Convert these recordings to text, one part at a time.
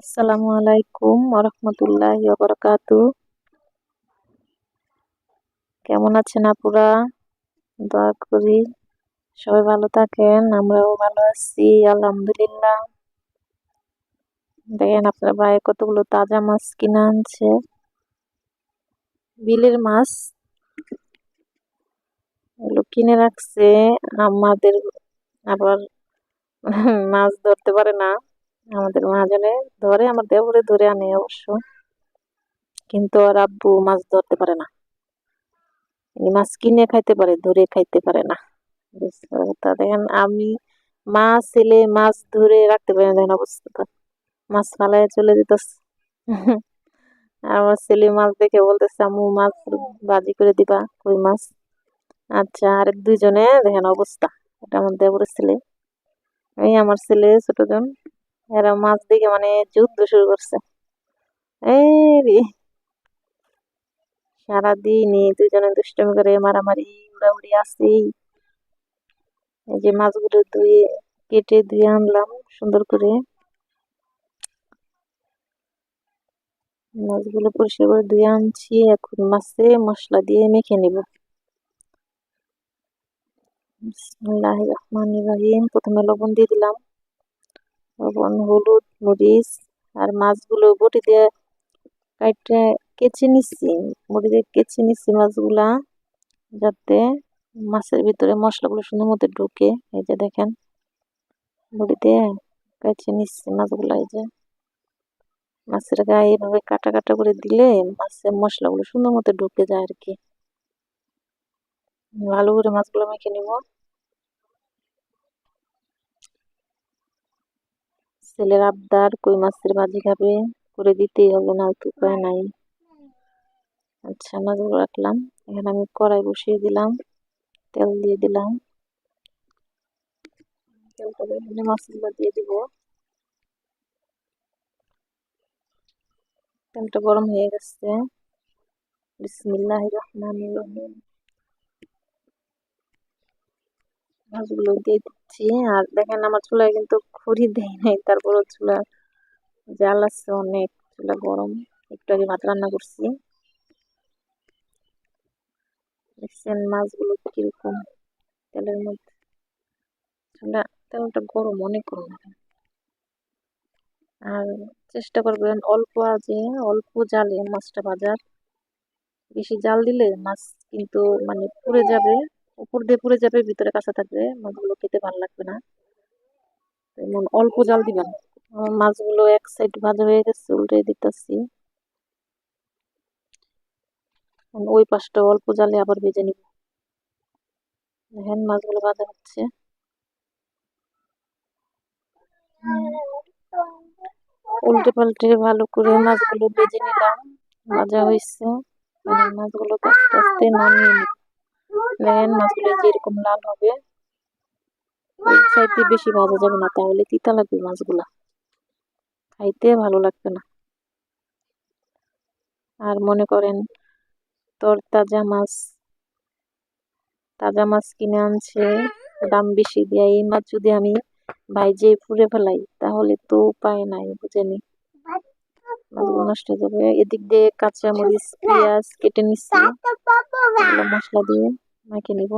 আসসালামু আলাইকুম ওরহমতুল্লাহ বারাকাতু কেমন আছেন আপুরা? দোয়া করি সবাই ভালো থাকেন, আমরাও ভালো আছি, আলহামদুলিল্লাহ। দেখেন আপনার ভাই কতগুলো তাজা মাছ কিনে আনছে। বিলের মাছ এগুলো কিনে রাখছে, আমাদের আবার মাছ ধরতে পারে না। আমাদের মহাজনে ধরে, আমার দেবরে ধরে আনে অবশ্য। কিন্তু আর আব্বু মাছ ধরতে পারে না। মাছ কিনে খাইতে পারে, ধরে খাইতে পারে না। তা দেখেন, আমি মা, ছেলে, মাছ ধরে রাখতে পারে না। দেখেন অবস্থা। মাছ ফালাই চলে যেতেছে। আমার ছেলে মাছ দেখে বলতেছে আমু মাছ বাজি করে দিবা, কই মাছ? আচ্ছা আরেক দুইজনে, দেখেন অবস্থা। এটা আমার দেবরের ছেলে। এই আমার ছেলে ছোটজন এরা মাছ দেখে মানে যুদ্ধ শুরু করছে। এই রে। সারাদিন এই দুজনে দুষ্টমি করে মারামারি, উড়াউড়ি আসেই এই যে মাছগুলো ধুয়ে, কেটে ধুয়ে আনলাম সুন্দর করে। মাছগুলো পরিষ্কার করে ধুয়ে আনছি, এখন মাছে মশলা দিয়ে মেখে নেব। রহমান প্রথমে লবণ দিয়ে দিলাম। লবণ, হলুদ, মরিচ আর মাছগুলো বটি দিয়ে কাইটে কেচে নিচ্ছি। বটি দিয়ে কেচে নিচ্ছি মাছগুলা যাতে মাছের ভিতরে মশলাগুলো সুন্দর মতো ঢুকে। এই যে দেখেন, বটি দিয়ে কেচে নিচ্ছি মাছগুলা। এই যে মাছের গায়ে এভাবে কাটা কাটা করে দিলে মাছের মশলাগুলো সুন্দর মতো ঢুকে যায় আর কি। ভালো করে মাছগুলো মেখে নিব। ছেলের আবদার কই মাছের ভাজি খাবে? করে দিতেই হবে না তো উপায় নাই। আচ্ছা মাছগুলো রাখলাম। এখানে আমি কড়াই বসিয়ে দিলাম, তেল দিয়ে দিলাম। তেলটা মাছগুলো দিয়ে দিব। তেলটা গরম হয়ে গেছে। বিসমিল্লাহ রহমান রহিম। মাছগুলো দিয়ে দিচ্ছি। আর দেখেন, আমার চুলায় কিন্তু খড়ি দেয় নাই। তারপরও চুলা জাল আছে অনেক, চুলা গরম। একটু আগে ভাত রান্না করছি। দেখছেন মাছগুলো কীরকম তেলের মধ্যে। চুলা তেলটা গরম, অনেক গরম। আর চেষ্টা করবেন অল্প আজে অল্প জালে মাছটা ভাজার। বেশি জাল দিলে মাছ কিন্তু মানে পুড়ে যাবে। উপর দিয়ে পুড়ে যাবে, ভিতরে কাঁচা থাকবে, মাছগুলো খেতে ভালো লাগবে না। এমন অল্প জাল দিবেন মাছগুলো এক সাইড ভাজা হয়ে গেছে, উল্টে দিতেছি। ওই পাশটা অল্প জালে আবার ভেজে নিব। দেখেন মাছগুলো ভাজা হচ্ছে। উল্টে পাল্টে ভালো করে মাছগুলো ভেজে নিলাম। ভাজা হয়েছে মাছগুলো আস্তে আস্তে নামিয়ে নিব। দেখেন মাছগুলো যেরকম লাল হবে, এই সাইডে বেশি ভাজা যাবে না, তাহলে তিতা লাগবে মাছগুলা। খাইতে ভালো লাগবে না। আর মনে করেন, তোর তাজা মাছ তাজা মাছ কিনে আনছে, দাম বেশি দিয়ে এই মাছ যদি আমি ভাইজে পুড়ে ফেলাই, তাহলে তো উপায় নাই, বুঝেনি? মাছগুলো নষ্ট যাবে। এদিক দিয়ে কাঁচা মরিচ পেঁয়াজ কেটে নিচ্ছি মশলা দিয়ে। মাখিয়ে নিব?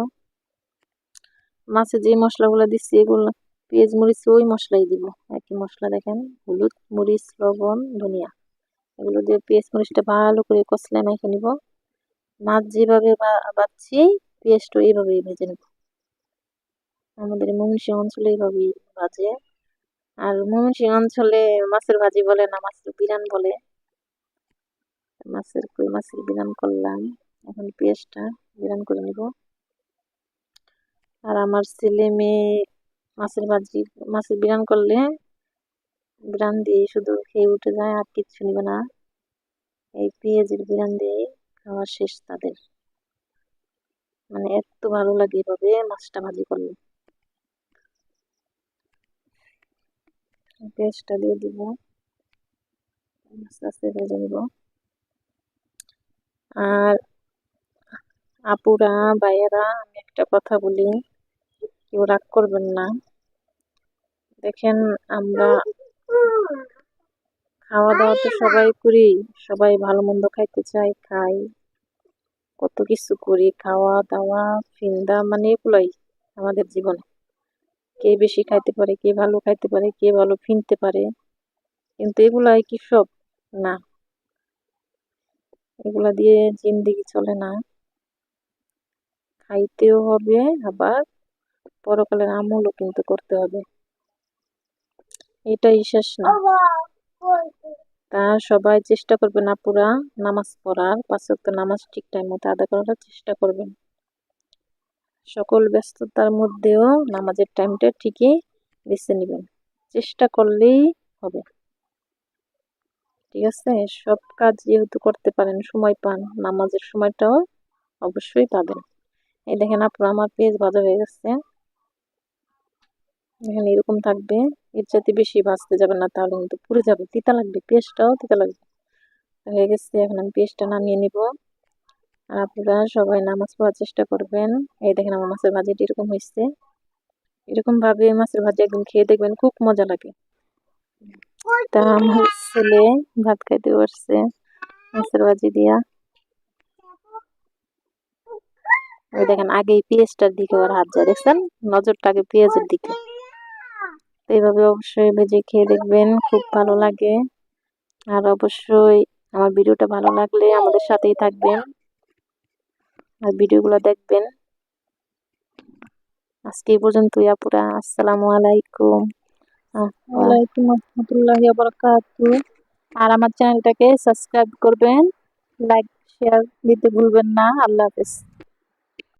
মাছে যে মশলাগুলো দিচ্ছি, এগুলো পেঁয়াজ, মরিচ, ওই মশলাই দিব। একই মশলা দেখেন? হলুদ, মরিচ, লবণ, ধনিয়া। এগুলো দিয়ে পেঁয়াজ, মরিচটা ভালো করে কষলায় মেখে নিব। মাছ যেভাবে বাচ্ছি পেঁয়াজটা এইভাবেই ভেজে নেব। আমাদের ময়মনসিংহ অঞ্চলে এইভাবেই ভাজে। আর ময়মনসিংহ অঞ্চলে মাছের ভাজি বলে না, মাছের বিরান বলে। মাছের কই মাছের বিরান করলাম। এখন পেঁয়াজটা বিরান করে নিব। আর আমার ছেলে মেয়ে মাছের ভাজি, মাছের বিরান করলে বিরান দিয়ে শুধু খেয়ে উঠে যায় আর কিচ্ছু নিবে না। এই পেঁয়াজের বিরান দিয়ে খাওয়া শেষ তাদের। মানে এত ভালো লাগে এভাবে মাছটা ভাজি করলে। পেঁয়াজটা দিয়ে দিব। আস্তে আস্তে ভেজে আর আপুরা, ভাইয়েরা, আমি একটা কথা বলি। কেউ রাগ করবেন না। দেখেন, আমরা খাওয়া দাওয়া তো সবাই করি। সবাই ভালো মন্দ খাইতে চাই খাই। কত কিছু করি, খাওয়া দাওয়া, ফিন্দা মানে এগুলাই আমাদের জীবনে। কে বেশি খাইতে পারে, কে ভালো খাইতে পারে, কে ভালো ফিনতে পারে। কিন্তু এগুলাই কি সব? না। এগুলা দিয়ে জিন্দিগি চলে না। খাইতেও হবে, আবার পরকালের আমলও কিন্তু করতে হবে। এটাই শেষ না। তা সবাই চেষ্টা করবেন আপুরা নামাজ পড়ার, পাঁচ নামাজ ঠিক টাইম মতো আদায় করার চেষ্টা করবেন। সকল ব্যস্ততার মধ্যেও নামাজের টাইমটা ঠিকই বেছে নেবেন। চেষ্টা করলেই হবে। ঠিক আছে? সব কাজ যেহেতু করতে পারেন, সময় পান, নামাজের সময়টাও অবশ্যই পাবেন। এই দেখেন আপনার, আমার পেজ ভাজা হয়ে গেছে। এখানে এরকম থাকবে। এর যাতে বেশি ভাজতে যাবে না, তাহলে কিন্তু পুড়ে যাবে। তিতা লাগবে, পেস্টটাও তিতা লাগবে। হয়ে গেছে, এখন আমি পেস্টটা নামিয়ে নিব। আর আপনারা সবাই নামাজ পড়ার চেষ্টা করবেন। এই দেখেন আমার মাছের ভাজিটা এরকম হয়েছে। এরকম ভাবে মাছের ভাজি একদম খেয়ে দেখবেন, খুব মজা লাগে। তা আমার ছেলে ভাত খাইতে বসছে, মাছের ভাজি দিয়া। ওই দেখেন আগে পেঁয়াজটার দিকে ওর হাত যায় দেখছেন? নজরটা আগে পেঁয়াজের দিকে। তো এইভাবে অবশ্যই ভেজে খেয়ে দেখবেন খুব ভালো লাগে। আর অবশ্যই আমার ভিডিওটা ভালো লাগলে আমাদের সাথেই থাকবেন। আর ভিডিওগুলো দেখবেন। আজকে এই পর্যন্তই আপুরা। আসসালামু আলাইকুম। ওয়ালাইকুম রহমতুল্লাহি বারাকাতু আর আমার চ্যানেলটাকে সাবস্ক্রাইব করবেন লাইক শেয়ার দিতে ভুলবেন না। আল্লাহ হাফেজ।